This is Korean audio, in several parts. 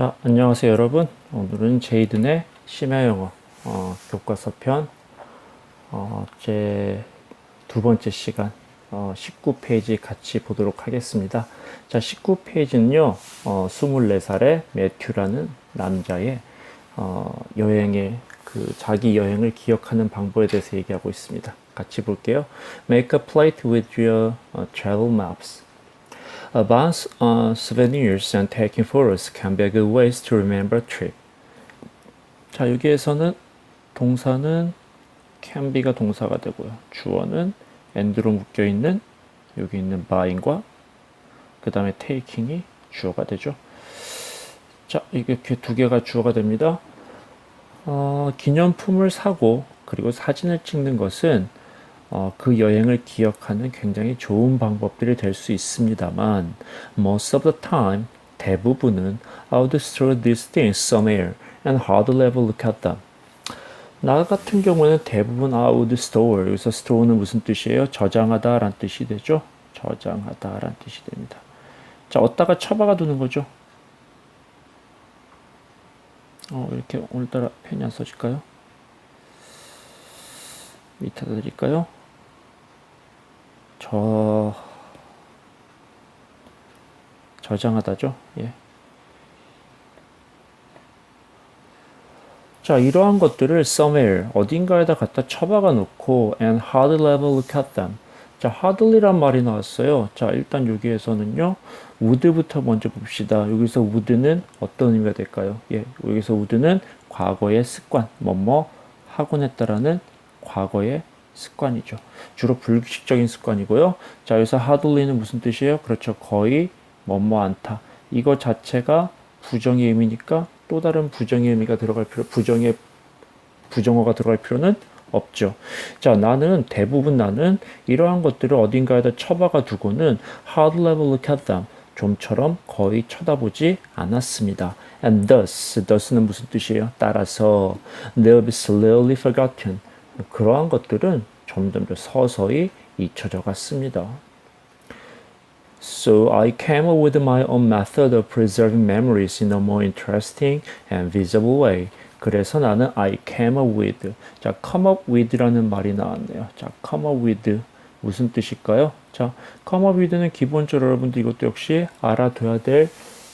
자, 안녕하세요 여러분. 오늘은 제이든의 심야 영어 어, 교과서 편 어, 제 두 번째 시간 어, 19페이지 같이 보도록 하겠습니다. 자, 19페이지는요. 어, 24살의 매튜라는 남자의 어, 여행의 그 자기 여행을 기억하는 방법에 대해서 얘기하고 있습니다. 같이 볼게요. Make a plate with your uh, travel maps. About uh, souvenirs and taking photos can be good ways to remember a trip. 자, 여기에서는 동사는 can be가 동사가 되고요. 주어는 and로 묶여 있는 여기 있는 buying과 그 다음에 taking이 주어가 되죠. 자, 이렇게 두 개가 주어가 됩니다. 어, 기념품을 사고 그리고 사진을 찍는 것은 어, 그 여행을 기억하는 굉장히 좋은 방법들이 될 수 있습니다만 most of the time 대부분은 I would store these things somewhere and hardly ever look at them. 나 같은 경우는 대부분 I would store 여기서 store는 무슨 뜻이에요? 저장하다 라는 뜻이 되죠. 저장하다 라는 뜻이 됩니다. 자, 어디다가 처박아 두는 거죠. 어, 이렇게 오늘따라 펜이 안 써질까요? 밑에다 드릴까요? 저 저장하다죠. 예. 자, 이러한 것들을 somewhere 어딘가에다 갖다 처박아 놓고 and hardly ever look at them. 자, hardly란 말이 나왔어요. 자, 일단 여기에서는요. would부터 먼저 봅시다. 여기서 would는 어떤 의미가 될까요? 예, 여기서 would는 과거의 습관, 뭐뭐 하곤 했다라는 과거의 습관이죠. 주로 불규칙적인 습관이고요. 자, 여기서 hardly는 무슨 뜻이에요? 그렇죠. 거의 뭐뭐 않다. 이거 자체가 부정의 의미니까 또 다른 부정의 의미가 들어갈 필요, 부정의 부정어가 들어갈 필요는 없죠. 자, 나는 대부분 나는 이러한 것들을 어딘가에다 처박아 두고는 hardly ever look at them. 좀처럼 거의 쳐다보지 않았습니다. And thus, thus는 무슨 뜻이에요? 따라서 they'll be slowly forgotten. 그러한 것들은 점점 더 서서히 잊혀져 갔습니다. So I came up with my own method of preserving memories in a more interesting and visible way. 그래서 나는 I came up with. 자, come up with라는 말이 나왔네요. 자, come up with 무슨 뜻일까요? 자, come up with는 기본적으로 여러분들 이것도 역시 알아둬야 될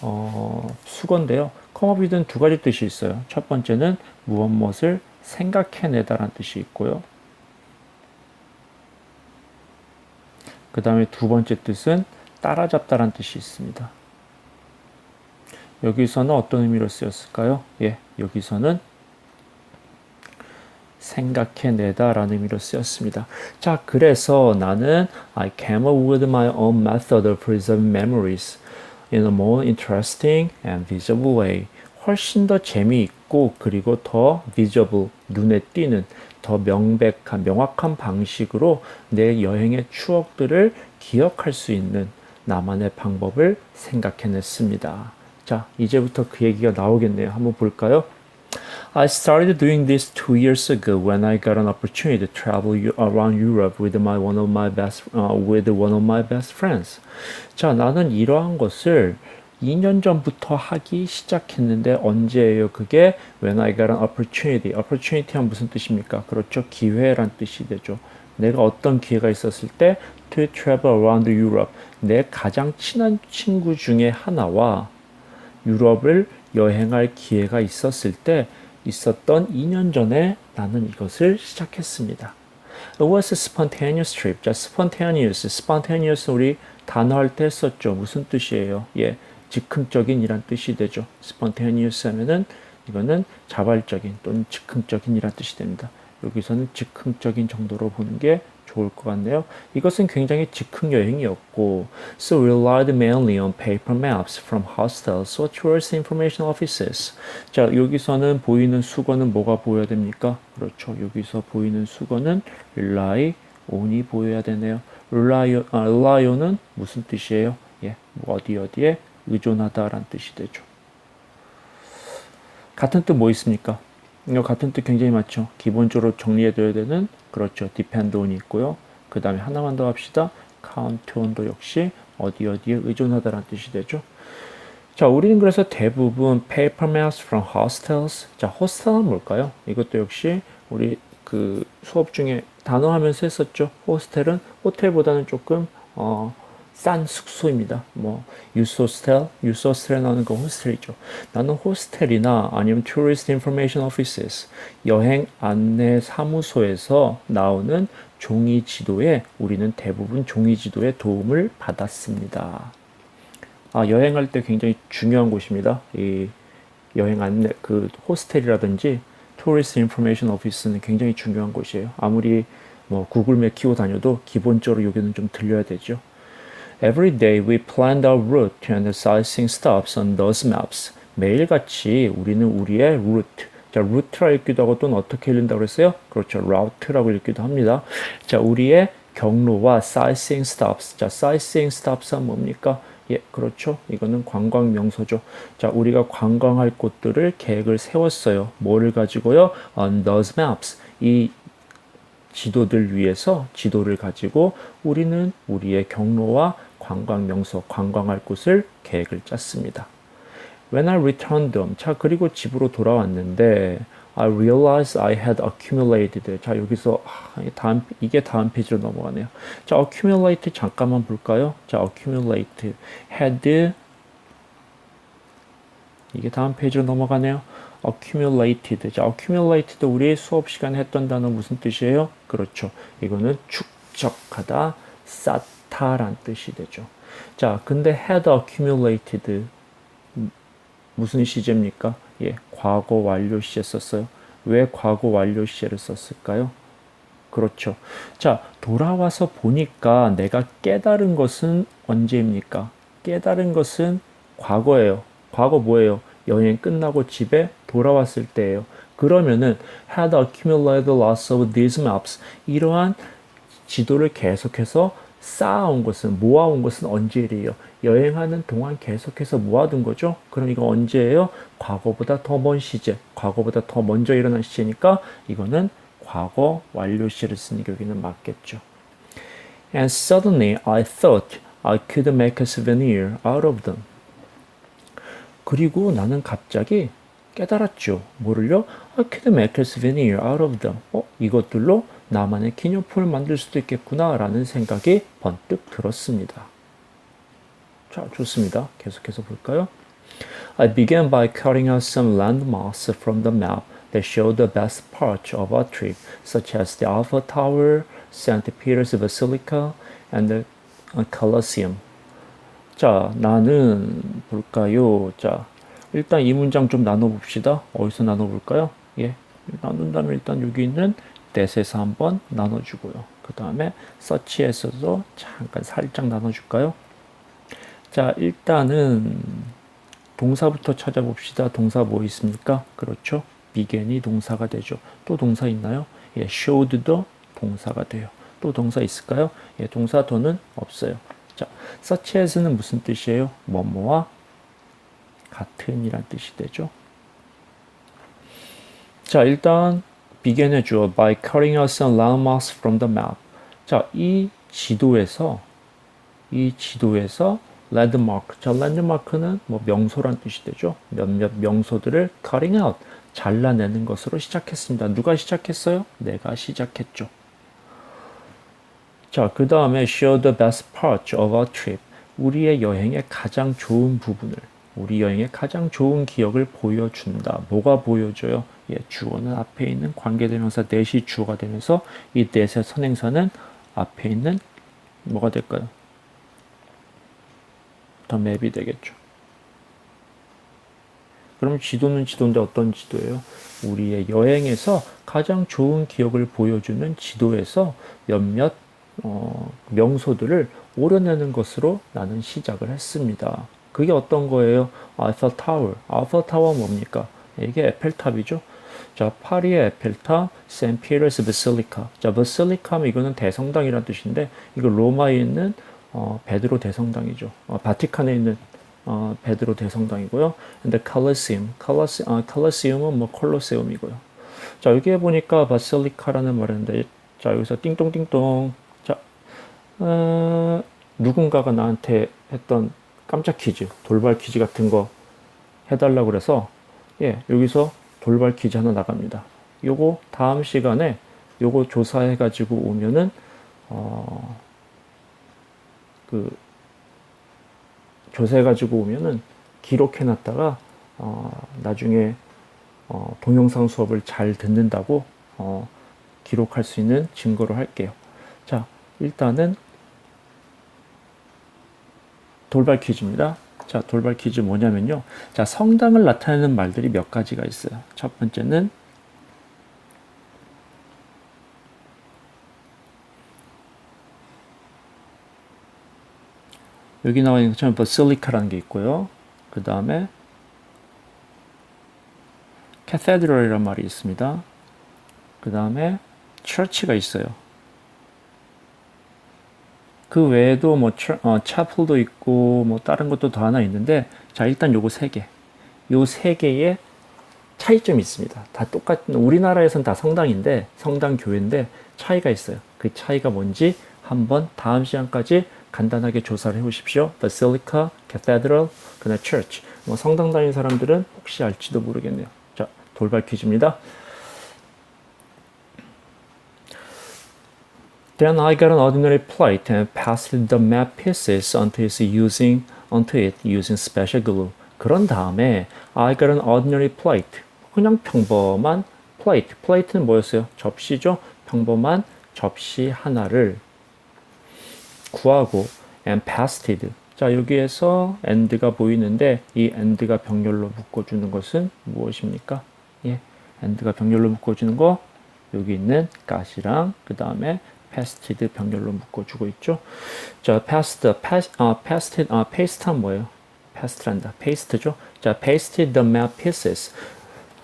어, 수건데요. come up with는 두 가지 뜻이 있어요. 첫 번째는 무엇 무엇을 생각해내다라는 뜻이 있고요. 그 다음에 두 번째 뜻은 따라잡다라는 뜻이 있습니다. 여기서는 어떤 의미로 쓰였을까요? 예, 여기서는 생각해내다라는 의미로 쓰였습니다. 자, 그래서 나는 I came up with my own method of preserving memories in a more interesting and visible way. 훨씬 더 재미있고 그리고 더 visible, 눈에 띄는 더 명백한, 명확한 방식으로 내 여행의 추억들을 기억할 수 있는 나만의 방법을 생각해냈습니다. 자, 이제부터 그 얘기가 나오겠네요. 한번 볼까요? I started doing this two years ago when I got an opportunity to travel around Europe with my one of my best uh, with one of my best friends. 자, 나는 이러한 것을 2년 전부터 하기 시작했는데 언제예요? 그게 when I got an opportunity. opportunity 한 무슨 뜻입니까? 그렇죠. 기회란 뜻이 되죠. 내가 어떤 기회가 있었을 때 to travel around Europe. 내 가장 친한 친구 중에 하나와 유럽을 여행할 기회가 있었을 때 있었던 2년 전에 나는 이것을 시작했습니다. It was a spontaneous trip. 자, spontaneous, spontaneous 우리 단어 할 때 썼죠. 무슨 뜻이에요? 예, 즉흥적인 이란 뜻이 되죠. spontaneous 하면은 이거는 자발적인 또는 즉흥적인 이란 뜻이 됩니다. 여기서는 즉흥적인 정도로 보는 게 좋을 것 같네요. 이것은 굉장히 즉흥 여행이었고, so relied mainly on paper maps from hostels or tourist information offices. 자, 여기서는 보이는 수거는 뭐가 보여야 됩니까? 그렇죠. 여기서 보이는 수거는 rely on이 보여야 되네요. rely, 아, on은 무슨 뜻이에요? 예, 뭐 어디 어디에 의존하다라는 뜻이 되죠. 같은 뜻 뭐 있습니까? 이거 같은 뜻 굉장히 많죠. 기본적으로 정리해둬야 되는 그렇죠. depend on이 있고요. 그 다음에 하나만 더 합시다. count on도 역시 어디 어디에 의존하다라는 뜻이 되죠. 자, 우리는 그래서 대부분 paper maps from hostels. 자, 호스텔은 뭘까요? 이것도 역시 우리 그 수업 중에 단어 하면서 했었죠. 호스텔은 호텔보다는 조금 어, 싼 숙소입니다. 뭐 호스텔에 나오는 건 호스텔이죠. 나는 호스텔이나 아니면 tourist information offices 여행 안내 사무소에서 나오는 종이 지도에 우리는 대부분 종이 지도에 도움을 받았습니다. 아, 여행할 때 굉장히 중요한 곳입니다. 이 여행 안내 그 호스텔이라든지 토리스트 인포메이션 오피스는 굉장히 중요한 곳이에요. 아무리 뭐 구글맵 키고 다녀도 기본적으로 여기는 좀 들려야 되죠. Every day we planned our route and sightseeing stops on those maps. 매일같이 우리는 우리의 route, 자, 루트라 읽기도 하고 또는 어떻게 읽는다고 그랬어요? 그렇죠. route라고 읽기도 합니다. 자, 우리의 경로와 sightseeing stops. 자, sightseeing stops은 뭡니까? 예, 그렇죠. 이거는 관광 명소죠. 자, 우리가 관광할 곳들을 계획을 세웠어요. 뭐를 가지고요? On those maps. 이 지도들 위해서 지도를 가지고 우리는 우리의 경로와 관광 명소, 관광할 곳을 계획을 짰습니다. When I returned home. 자, 그리고 집으로 돌아왔는데 I realized I had accumulated. 자, 여기서 아, 다음 이게 다음 페이지로 넘어가네요. 자, accumulate 잠깐만 볼까요? 자, accumulate had 이게 다음 페이지로 넘어가네요. accumulated. 자, accumulated 우리 수업 시간에 했던 단어 무슨 뜻이에요? 그렇죠. 이거는 축적하다, 쌓다 란 뜻이 되죠. 자, 근데 had accumulated 무슨 시제입니까? 예, 과거 완료 시제 썼어요. 왜 과거 완료 시제를 썼을까요? 그렇죠. 자, 돌아와서 보니까 내가 깨달은 것은 언제입니까? 깨달은 것은 과거예요. 과거 뭐예요? 여행 끝나고 집에 돌아왔을 때예요. 그러면은 had accumulated lots of these maps. 이러한 지도를 계속해서 쌓아온 것은 모아온 것은 언제예요? 여행하는 동안 계속해서 모아둔 거죠. 그럼 이거 언제예요? 과거보다 더 먼 시제, 과거보다 더 먼저 일어난 시제니까 이거는 과거 완료 시를 쓰니까 여기는 맞겠죠. And suddenly I thought I could make a souvenir out of them. 그리고 나는 갑자기 깨달았죠. 뭐를요? I could make a souvenir out of them. 어, 이것들로 나만의 기념품을 만들 수도 있겠구나 라는 생각이 번뜩 들었습니다. 자, 좋습니다. 계속해서 볼까요? I began by cutting out some landmarks from the map that showed the best parts of our trip, such as the Alpha Tower, St. Peter's Basilica, and the Colosseum. 자, 나는 볼까요? 자, 일단 이 문장 좀 나눠 봅시다. 어디서 나눠 볼까요? 예, 나눈다면 일단 여기 있는 that에서 한번 나눠주고요. 그 다음에 search에서도 잠깐 살짝 나눠줄까요? 자, 일단은 동사부터 찾아봅시다. 동사 뭐 있습니까? 그렇죠. begin이 동사가 되죠. 또 동사 있나요? 예, showed도 동사가 돼요. 또 동사 있을까요? 예, 동사 더는 없어요. 자, as는 무슨 뜻이에요? 뭐뭐와 같은 이란 뜻이 되죠. 자, 일단 begin 해줘. by cutting out some landmarks from the map. 자, 이 지도에서 이 지도에서 랜드마크. 자, 랜드마크는 뭐 명소란 뜻이 되죠. 몇몇 명소들을 cutting out, 잘라내는 것으로 시작했습니다. 누가 시작했어요? 내가 시작했죠. 자, 그 다음에 share the best parts of our trip. 우리의 여행의 가장 좋은 부분을, 우리 여행의 가장 좋은 기억을 보여준다. 뭐가 보여줘요? 예, 주어는 앞에 있는 관계대명사 that이 주어가 되면서 이 that의 선행사는 앞에 있는 뭐가 될까요? 더 맵이 되겠죠. 그럼 지도는 지도인데 어떤 지도예요? 우리의 여행에서 가장 좋은 기억을 보여주는 지도에서 몇몇 어, 명소들을 오려내는 것으로 나는 시작을 했습니다. 그게 어떤 거예요? 알파 타워. 알파 타워 뭡니까? 이게 에펠탑이죠. 자, 파리의 에펠탑, 샌 피에르스 베실리카. 자, 베실리카 하면 이거는 대성당이란 뜻인데 이거 로마에 있는 어, 베드로 대성당이죠. 어, 바티칸에 있는 어, 베드로 대성당이고요. 근데 칼레시움, 칼레시, 아, 칼레시움은 뭐 콜로세움이고요. 자, 여기에 보니까 바실리카라는 말인데 자, 여기서 띵동띵동. 자, 어, 누군가가 나한테 했던 깜짝 퀴즈, 돌발 퀴즈 같은 거 해달라고 그래서 예, 여기서 돌발 퀴즈 하나 나갑니다. 요거 다음 시간에 요거 조사해 가지고 오면은 어, 그 조사해 가지고 오면은 기록해 놨다가 어, 나중에 어, 동영상 수업을 잘 듣는다고 어, 기록할 수 있는 증거로 할게요. 자, 일단은 돌발 퀴즈입니다. 자, 돌발 퀴즈 뭐냐면요. 자, 성당을 나타내는 말들이 몇 가지가 있어요. 첫 번째는 여기 나와 있는 것처럼 basilica라는 게 있고요. 그 다음에 cathedral이라는 말이 있습니다. 그 다음에 church가 있어요. 그 외에도 뭐 어, 차플도 있고 뭐 다른 것도 더 하나 있는데 자 일단 요거 세 개. 요 세 개의 차이점이 있습니다. 다 똑같은 우리나라에선 다 성당인데 성당 교회인데 차이가 있어요. 그 차이가 뭔지 한번 다음 시간까지 간단하게 조사를 해 보십시오. Basilica, Cathedral, Church. 뭐 성당 다니는 사람들은 혹시 알지도 모르겠네요. 자 돌발 퀴즈입니다. Then I got an ordinary plate and passed the map pieces onto it using onto it using special glue. 그런 다음에 I got an ordinary plate. 그냥 평범한 plate. plate는 뭐였어요? 접시죠. 평범한 접시 하나를 구하고 and passed it. 자 여기에서 and가 보이는데 이 and가 병렬로 묶어주는 것은 무엇입니까? 예, and가 병렬로 묶어주는 거 여기 있는 가시랑 그 다음에 패스티드 병렬로 묶어주고 있죠. 자, 패스트, 패스, 아, 아, 페이스트는 뭐예요? 패스트란다. 페이스트죠. 자, pasted the map pieces.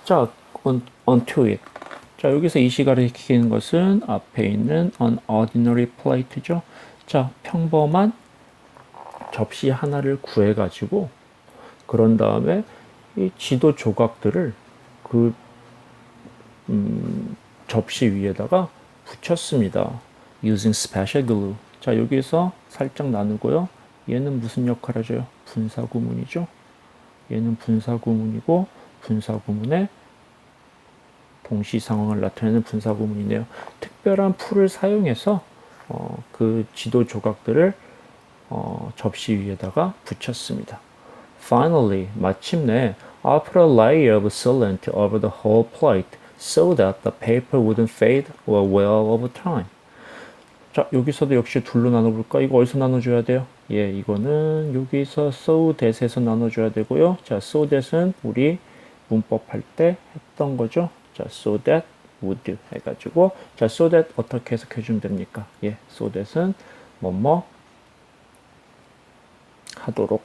자, on, onto it. 자, 여기서 이 시가를 익히는 것은 앞에 있는 an ordinary plate죠. 자, 평범한 접시 하나를 구해가지고 그런 다음에 이 지도 조각들을 그 음, 접시 위에다가 붙였습니다. Using special glue. 자, 여기서 살짝 나누고요. 얘는 무슨 역할을 해줘요? 분사구문이죠. 얘는 분사구문이고 분사구문의 동시 상황을 나타내는 분사구문이네요. 특별한 풀을 사용해서 어, 그 지도 조각들을 어, 접시 위에다가 붙였습니다. Finally, 마침내, I put a layer of sealant over the whole plate so that the paper wouldn't fade or wear over time. 자, 여기서도 역시 둘로 나눠볼까? 이거 어디서 나눠줘야 돼요? 예, 이거는 여기서 so that에서 나눠줘야 되고요. 자, so that은 우리 문법 할 때 했던 거죠. 자, so that would 해가지고 자, so that 어떻게 해석해주면 됩니까? 예, so that은 뭐뭐 하도록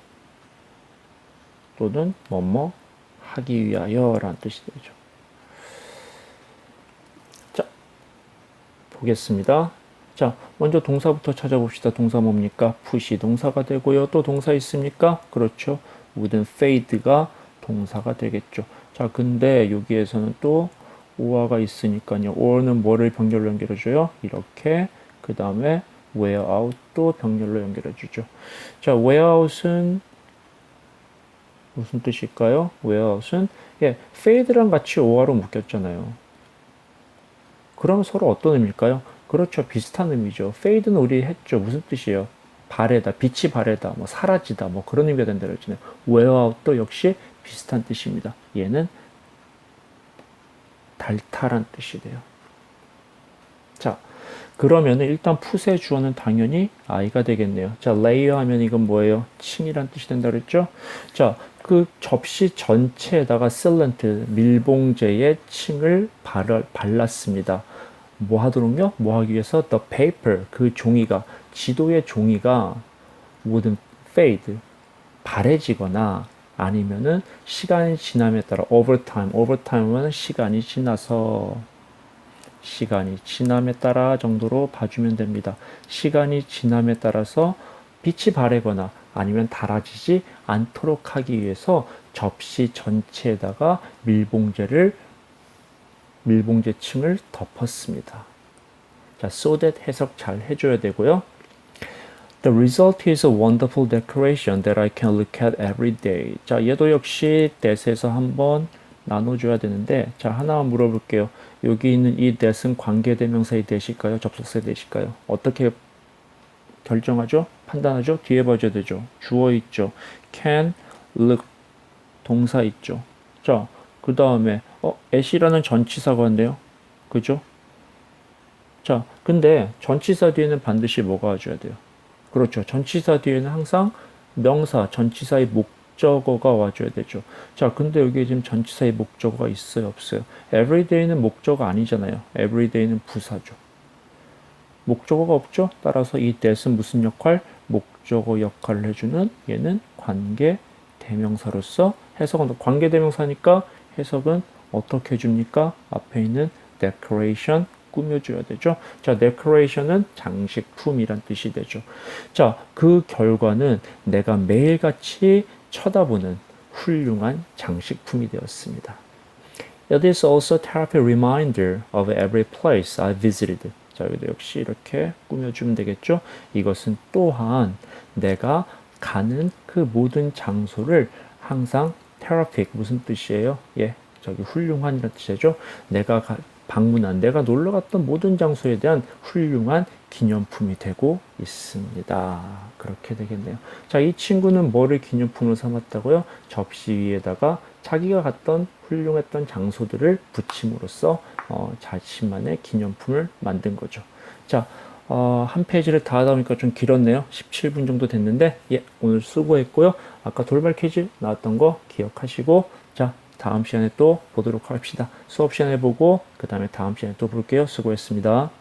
또는 뭐뭐 하기 위하여 라는 뜻이 되죠. 자, 보겠습니다. 자, 먼저 동사부터 찾아봅시다. 동사 뭡니까? 푸시 동사가 되고요. 또 동사 있습니까? 그렇죠. wouldn't fade가 동사가 되겠죠. 자, 근데 여기에서는 또 오화가 있으니까요. or는 뭐를 병렬로 연결해줘요? 이렇게. 그 다음에 wear out도 병렬로 연결해주죠. 자, wear out은 무슨 뜻일까요? wear out은 예, fade랑 같이 오화로 묶였잖아요. 그럼 서로 어떤 의미일까요? 그렇죠. 비슷한 의미죠. 페이드는 우리 했죠. 무슨 뜻이에요? 바래다, 빛이 바래다, 뭐 사라지다, 뭐 그런 의미가 된다 그랬잖아요. 웨어아웃도 역시 비슷한 뜻입니다. 얘는 달탈한 뜻이 돼요. 자, 그러면은 일단 푸세 주어는 당연히 아이가 되겠네요. 자, 레이어 하면 이건 뭐예요? 층이란 뜻이 된다 그랬죠? 자, 그 접시 전체에다가 셀런트, 밀봉제의 층을 발랐습니다. 뭐 하도록요? 뭐 하기 위해서 the paper 그 종이가 지도의 종이가 wouldn't fade 바래지거나 아니면은 시간이 지남에 따라 over time over time은 시간이 지나서 시간이 지남에 따라 정도로 봐주면 됩니다. 시간이 지남에 따라서 빛이 바래거나 아니면 달아지지 않도록 하기 위해서 접시 전체에다가 밀봉제를 밀봉제층을 덮었습니다. 자, so that 해석 잘 해줘야 되고요. The result is a wonderful decoration that I can look at every day. 자, 얘도 역시 that에서 한번 나눠줘야 되는데, 자, 하나 물어볼게요. 여기 있는 이 that은 관계대명사의 that일까요? 접속사의 that일까요? 어떻게 결정하죠? 판단하죠? 뒤에 봐줘야 되죠. 주어 있죠. can, look, 동사 있죠. 자, 그 다음에, 어, at이라는 전치사가 있네요. 그죠? 자, 근데 전치사 뒤에는 반드시 뭐가 와줘야 돼요? 그렇죠. 전치사 뒤에는 항상 명사, 전치사의 목적어가 와줘야 되죠. 자, 근데 여기 지금 전치사의 목적어가 있어요, 없어요? everyday는 목적어 아니잖아요. everyday는 부사죠. 목적어가 없죠? 따라서 이 that은 무슨 역할? 목적어 역할을 해주는 얘는 관계 대명사로서 해석은 관계 대명사니까 해석은 어떻게 해줍니까? 앞에 있는 decoration 꾸며줘야 되죠. 자, decoration은 장식품이란 뜻이 되죠. 자, 그 결과는 내가 매일같이 쳐다보는 훌륭한 장식품이 되었습니다. It is also therapy reminder of every place I visited. 자, 여기도 역시 이렇게 꾸며주면 되겠죠. 이것은 또한 내가 가는 그 모든 장소를 항상 테라픽 무슨 뜻이에요? 예, 저기 훌륭한이라는 뜻이죠. 내가 가, 방문한 내가 놀러 갔던 모든 장소에 대한 훌륭한 기념품이 되고 있습니다. 그렇게 되겠네요. 자, 이 친구는 뭐를 기념품으로 삼았다고요? 접시 위에다가 자기가 갔던 훌륭했던 장소들을 붙임으로써 어, 자신만의 기념품을 만든 거죠. 자, 어, 한 페이지를 다 하다 보니까 좀 길었네요. 17분 정도 됐는데, 예, 오늘 수고했고요. 아까 돌발 퀴즈 나왔던 거 기억하시고, 자, 다음 시간에 또 보도록 합시다. 수업 시간에 보고, 그 다음에 다음 시간에 또 볼게요. 수고했습니다.